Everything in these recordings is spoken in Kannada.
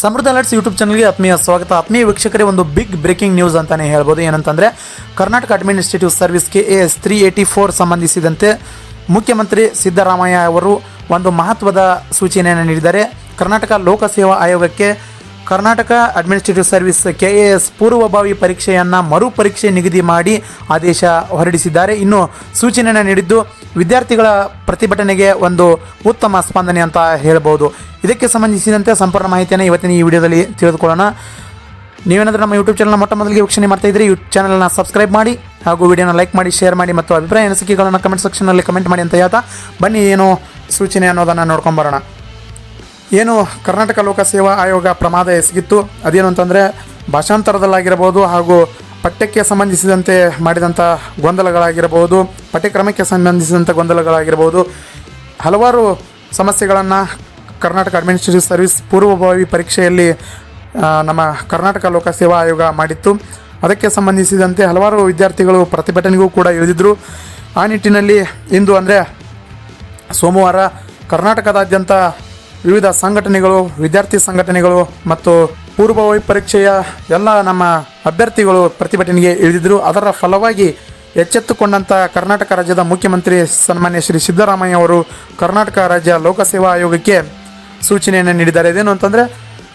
ಸಮೃದ್ಧ ಅಲರ್ಟ್ಸ್ ಯೂಟ್ಯೂಬ್ ಚಾನಲ್ಗೆ ಆತ್ಮೀಯ ಸ್ವಾಗತ. ಆತ್ಮೀಯ ವೀಕ್ಷಕರೇ, ಒಂದು ಬಿಗ್ ಬ್ರೇಕಿಂಗ್ ನ್ಯೂಸ್ ಅಂತಾನೆ ಹೇಳ್ಬೋದು. ಏನಂತಂದರೆ, ಕರ್ನಾಟಕ ಅಡ್ಮಿನಿಸ್ಟ್ರೇಟಿವ್ ಸರ್ವಿಸ್ಗೆ A S three eighty four ಸಂಬಂಧಿಸಿದಂತೆ ಮುಖ್ಯಮಂತ್ರಿ ಸಿದ್ದರಾಮಯ್ಯ ಅವರು ಒಂದು ಮಹತ್ವದ ಸೂಚನೆಯನ್ನು ನೀಡಿದ್ದಾರೆ. ಕರ್ನಾಟಕ ಲೋಕಸೇವಾ ಆಯೋಗಕ್ಕೆ Karnataka administrative service K A S ಪೂರ್ವಭಾವಿ ಪರೀಕ್ಷೆಯನ್ನು ಮರುಪರೀಕ್ಷೆ ನಿಗದಿ ಮಾಡಿ ಆದೇಶ ಹೊರಡಿಸಿದ್ದಾರೆ. ಇನ್ನು ಸೂಚನೆಯನ್ನು ನೀಡಿದ್ದು ವಿದ್ಯಾರ್ಥಿಗಳ ಪ್ರತಿಭಟನೆಗೆ ಒಂದು ಉತ್ತಮ ಸ್ಪಂದನೆ ಅಂತ ಹೇಳ್ಬೋದು. ಇದಕ್ಕೆ ಸಂಬಂಧಿಸಿದಂತೆ ಸಂಪೂರ್ಣ ಮಾಹಿತಿಯನ್ನು ಇವತ್ತಿನ ಈ ವಿಡಿಯೋದಲ್ಲಿ ತಿಳಿದುಕೊಳ್ಳೋಣ. ನೀವೇನಾದರೂ ನಮ್ಮ ಯೂಟ್ಯೂಬ್ ಚಾನಲ್ನ ಮೊಟ್ಟ ಮೊದಲಿಗೆ ವೀಕ್ಷಣೆ ಮಾಡ್ತಾ ಇದ್ದರೆ ಯೂಟ್ಯೂಬ್ ಚಾನಲ್ನ ಸಬ್ಸ್ಕ್ರೈಬ್ ಮಾಡಿ ಹಾಗೂ ವಿಡಿಯೋನ ಲೈಕ್ ಮಾಡಿ ಶೇರ್ ಮಾಡಿ ಮತ್ತು ಅಭಿಪ್ರಾಯ ಅನಿಸಿಕೆಗಳನ್ನು ಕಮೆಂಟ್ ಸೆಕ್ಷನ್ನಲ್ಲಿ ಕಮೆಂಟ್ ಮಾಡಿ ಅಂತ ಹೇಳ್ತಾ. ಬನ್ನಿ, ಏನು ಸೂಚನೆ ಅನ್ನೋದನ್ನು ನೋಡ್ಕೊಂಬರೋಣ ಏನು ಕರ್ನಾಟಕ ಲೋಕಸೇವಾ ಆಯೋಗ ಪ್ರಮಾದ ಎಸಗಿತ್ತು? ಅದೇನು ಅಂತಂದರೆ ಭಾಷಾಂತರದಲ್ಲಾಗಿರಬಹುದು ಹಾಗೂ ಪಠ್ಯಕ್ಕೆ ಸಂಬಂಧಿಸಿದಂತೆ ಮಾಡಿದಂಥ ಗೊಂದಲಗಳಾಗಿರಬಹುದು ಪಠ್ಯಕ್ರಮಕ್ಕೆ ಸಂಬಂಧಿಸಿದಂಥ ಗೊಂದಲಗಳಾಗಿರಬಹುದು ಹಲವಾರು ಸಮಸ್ಯೆಗಳನ್ನು ಕರ್ನಾಟಕ ಅಡ್ಮಿನಿಸ್ಟ್ರೇಟಿವ್ ಸರ್ವಿಸ್ ಪೂರ್ವಭಾವಿ ಪರೀಕ್ಷೆಯಲ್ಲಿ ನಮ್ಮ ಕರ್ನಾಟಕ ಲೋಕಸೇವಾ ಆಯೋಗ ಮಾಡಿತ್ತು. ಅದಕ್ಕೆ ಸಂಬಂಧಿಸಿದಂತೆ ಹಲವಾರು ವಿದ್ಯಾರ್ಥಿಗಳು ಪ್ರತಿಭಟನೆಗೂ ಕೂಡ ಇಳಿದಿದ್ದರು ಆ ನಿಟ್ಟಿನಲ್ಲಿ ಇಂದು ಅಂದರೆ ಸೋಮವಾರ ಕರ್ನಾಟಕದಾದ್ಯಂತ ವಿವಿಧ ಸಂಘಟನೆಗಳು, ವಿದ್ಯಾರ್ಥಿ ಸಂಘಟನೆಗಳು ಮತ್ತು ಪೂರ್ವಭಾವಿ ಪರೀಕ್ಷೆಯ ಎಲ್ಲ ನಮ್ಮ ಅಭ್ಯರ್ಥಿಗಳು ಪ್ರತಿಭಟನೆಗೆ ಇಳಿದಿದ್ದರು. ಅದರ ಫಲವಾಗಿ ಎಚ್ಚೆತ್ತುಕೊಂಡಂಥ ಕರ್ನಾಟಕ ರಾಜ್ಯದ ಮುಖ್ಯಮಂತ್ರಿ ಸನ್ಮಾನ್ಯ ಶ್ರೀ ಸಿದ್ದರಾಮಯ್ಯ ಅವರು ಕರ್ನಾಟಕ ರಾಜ್ಯ ಲೋಕಸೇವಾ ಆಯೋಗಕ್ಕೆ ಸೂಚನೆಯನ್ನು ನೀಡಿದ್ದಾರೆ. ಇದೇನು ಅಂತಂದರೆ,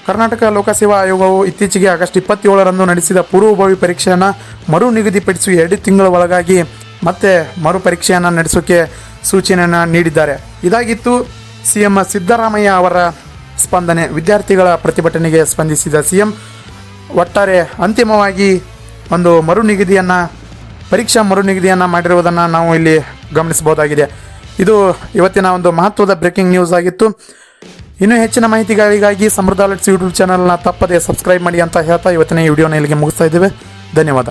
ಕರ್ನಾಟಕ ಲೋಕಸೇವಾ ಆಯೋಗವು ಇತ್ತೀಚೆಗೆ ಆಗಸ್ಟ್ ಇಪ್ಪತ್ತೇಳರಂದು ನಡೆಸಿದ ಪೂರ್ವಭಾವಿ ಪರೀಕ್ಷೆಯನ್ನು ಮರು ನಿಗದಿಪಡಿಸಿ ಎರಡು ತಿಂಗಳ ಒಳಗಾಗಿ ಮತ್ತೆ ಮರು ಪರೀಕ್ಷೆಯನ್ನು ನಡೆಸೋಕೆ ಸೂಚನೆಯನ್ನು ನೀಡಿದ್ದಾರೆ. ಇದಾಗಿತ್ತು ಸಿ ಎಂ ಸಿದ್ದರಾಮಯ್ಯ ಅವರ ಸ್ಪಂದನೆ. ವಿದ್ಯಾರ್ಥಿಗಳ ಪ್ರತಿಭಟನೆಗೆ ಸ್ಪಂದಿಸಿದ ಸಿಎಂ ಒಟ್ಟಾರೆ ಅಂತಿಮವಾಗಿ ಒಂದು ಮರು ನಿಗದಿಯನ್ನು, ಪರೀಕ್ಷಾ ಮರು ನಿಗದಿಯನ್ನು ಮಾಡಿರುವುದನ್ನು ನಾವು ಇಲ್ಲಿ ಗಮನಿಸಬಹುದಾಗಿದೆ. ಇದು ಇವತ್ತಿನ ಒಂದು ಮಹತ್ವದ ಬ್ರೇಕಿಂಗ್ ನ್ಯೂಸ್ ಆಗಿತ್ತು. ಇನ್ನೂ ಹೆಚ್ಚಿನ ಮಾಹಿತಿಗಳಿಗಾಗಿ ಸಮೃದ್ಧ ಅಲರ್ಟ್ಸ್ ಯೂಟ್ಯೂಬ್ ಚಾನಲ್ನ ತಪ್ಪದೆ ಸಬ್ಸ್ಕ್ರೈಬ್ ಮಾಡಿ ಅಂತ ಹೇಳ್ತಾ ಇವತ್ತಿನ ಈ ವಿಡಿಯೋನ ಇಲ್ಲಿಗೆ ಮುಗಿಸ್ತಾ ಇದ್ದೇವೆ. ಧನ್ಯವಾದ.